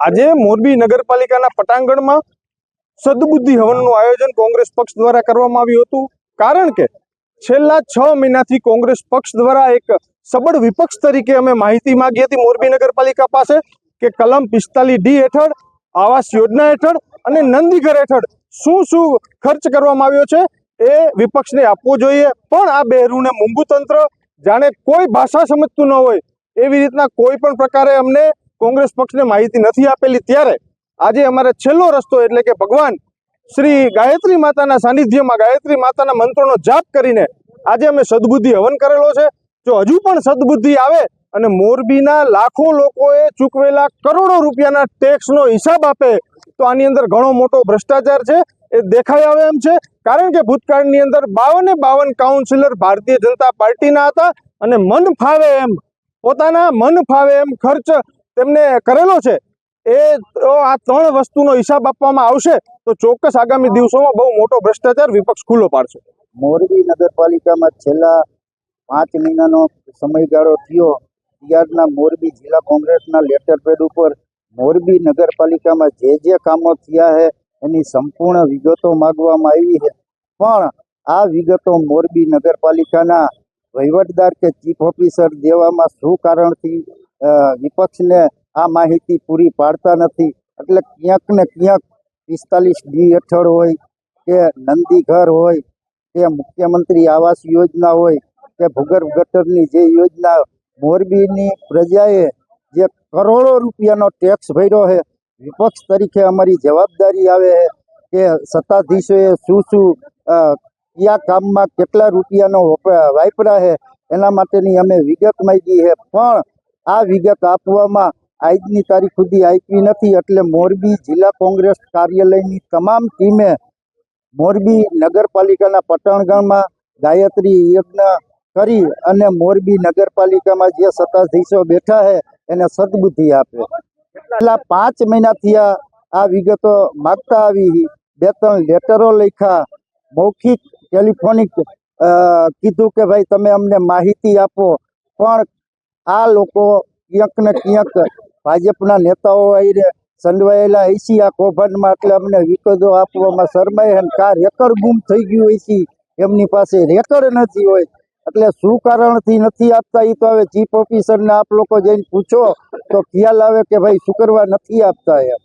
આજે મોરબી નગરપાલિકાના પટાંગણમાં સદબુદ્ધિ હવનનું આયોજન કોંગ્રેસ પક્ષ દ્વારા કરવામાં આવ્યું હતું. કારણ કે છેલ્લા છ મહિનાથી કોંગ્રેસ પક્ષ દ્વારા એક સબળ વિપક્ષ તરીકે અમે માહિતી માંગી હતી મોરબી નગરપાલિકા પાસે કે કલમ પિસ્તાલીસ ડી હેઠળ, આવાસ યોજના હેઠળ અને નંદીઘર હેઠળ શું શું ખર્ચ કરવામાં આવ્યો છે એ વિપક્ષને આપવો જોઈએ. પણ આ બહેરુને મૂંગું તંત્ર જાણે કોઈ ભાષા સમજતું ન હોય એવી રીતના કોઈ પણ પ્રકારે અમને કોંગ્રેસ પક્ષને માહિતી નથી આપેલી ત્યારે આજે અમારે છેલ્લો રસ્તો એટલે કે ભગવાન શ્રી ગાયત્રી માતાના સાનિધ્યમાં, ગાયત્રી માતાના મંત્રોનો જાપ કરીને આજે અમે સદબુદ્ધિ હવન કરેલો છે. જો હજુ પણ સદબુદ્ધિ આવે અને મોરબીના લાખો લોકોએ ચૂકવેલા કરોડો રૂપિયાના ટેક્સનો હિસાબ આપે, તો આની અંદર ઘણો મોટો ભ્રષ્ટાચાર છે. એ દેખાઈ આવે એમ છે. કારણ કે ભૂતકાળની અંદર બાવને બાવન કાઉન્સિલર ભારતીય જનતા પાર્ટીના હતા અને મન ફાવે એમ. પોતાના મન ફાવે એમ ખર્ચ તેમને કરેલો છે, એ તો આ ત્રણ વસ્તુનો હિસાબ આપવામાં આવશે, તો ચોક્કસ આગામી દિવસોમાં બહુ મોટો ભ્રષ્ટાચાર વિપક્ષ ખુલ્લો પાડશે. મોરબી નગરપાલિકામાં છેલ્લા પાંચ મહિનાનો સમયગાળો થયો, ત્યારના મોરબી જિલ્લા કોંગ્રેસના લેટર પેડ ઉપર મોરબી નગરપાલિકામાં જે જે કામો થયા છે એની સંપૂર્ણ વિગતો માગવામાં આવી છે પણ આ વિગતો મોરબી નગરપાલિકાના વહીવટદાર કે ચીફ ઓફિસર દેવામાં શું કારણથી વિપક્ષને આ માહિતી પૂરી પાડતા નથી. એટલે ક્યાંક ને ક્યાંક પિસ્તાલીસ ડી હેઠળ હોય કે નંદીઘર હોય, કે મુખ્યમંત્રી આવાસ યોજના હોય, કે ભૂગર્ભ ગટરની જે યોજના, મોરબીની પ્રજાએ જે કરોડો રૂપિયાનો ટેક્સ ભર્યો છે, વિપક્ષ તરીકે અમારી જવાબદારી આવે છે કે સત્તાધીશોએ શું શું કયા કામમાં કેટલા રૂપિયાનો વાપરા છે, એના માટેની અમે વિગત માંગી છે. પણ આ વિગત આપવામાં આજની તારીખ સુધી આપી નથી એટલે મોરબી જિલ્લા કોંગ્રેસ કાર્યાલયની તમામ ટીમે મોરબી નગરપાલિકાના પટણગણમાં ગાયત્રી યજ્ઞ કરી અને મોરબી નગરપાલિકામાં જે સત્તાધીશો બેઠા છે, એને સદબુદ્ધિ આપે. છેલ્લા પાંચ મહિનાથી આ વિગતો માગતા આવી બે ત્રણ લેટરો લખ્યા, મૌખિક, ટેલિફોનિક કીધું કે ભાઈ તમે અમને માહિતી આપો. પણ આ લોકો ક્યાંક ને ક્યાંક ભાજપના નેતાઓ આવીને સંડવાયેલા હૈસી આ કૌભાંડમાં એટલે અમને વિગતો આપવામાં શરમાય અને કા રેકર ગુમ થઈ ગયું હોય છે, એમની પાસે રેકર નથી હોય. એટલે શું કારણથી નથી આપતા? એ તો હવે ચીફ ઓફિસરને આપ લોકો જઈને પૂછો તો ખ્યાલ આવે કે ભાઈ શું કરવા નથી આપતા એમ.